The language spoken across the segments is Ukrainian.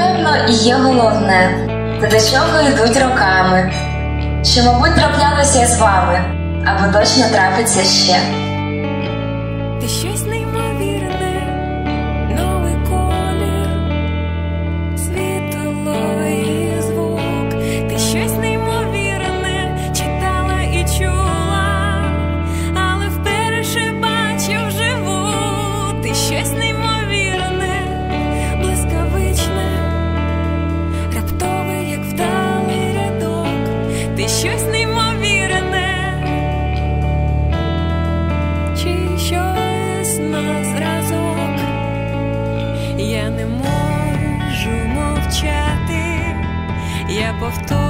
напевно, і є головне, та до чого йдуть роками, що, мабуть, траплялося з вами, або точно трапиться ще. я повторю.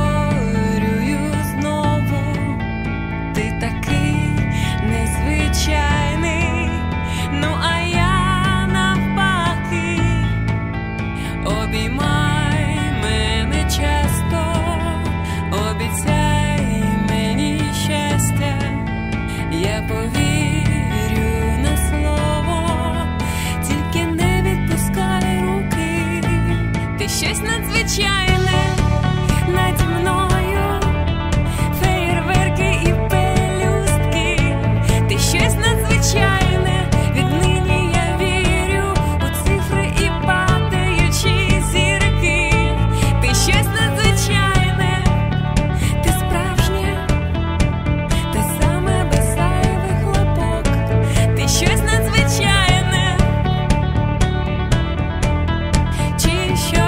еще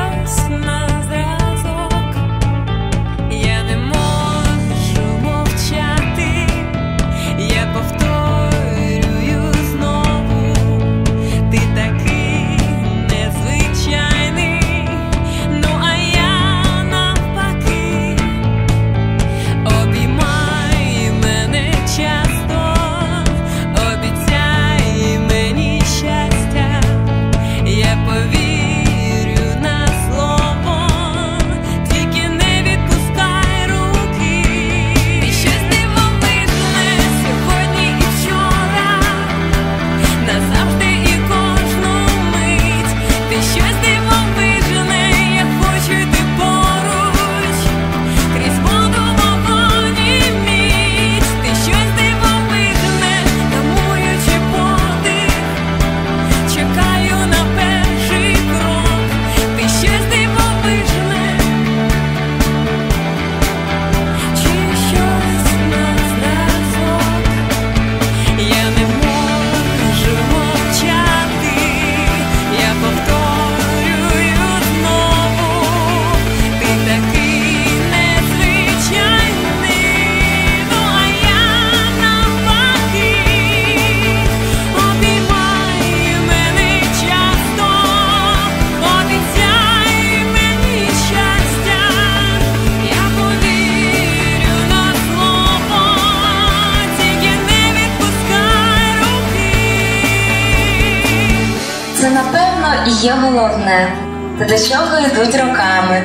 Це, напевно, і є головне, та до чого йдуть роками,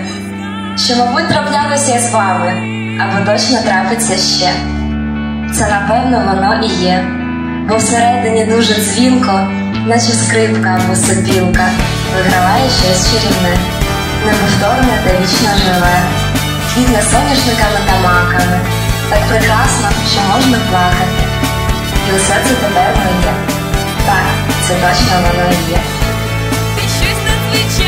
що, мабуть, траплялося з вами, або точно трапиться ще. Це, напевно, воно і є, бо всередині дуже дзвінко, наче скрипка або сопілка, виграває щось чарівне, неповторне та вічно живе, квітне соняшниками та маками, так прекрасно, що можна плакати. І усе це тепер моє. Так. Себастьяна Мария. Пишись на Твиче.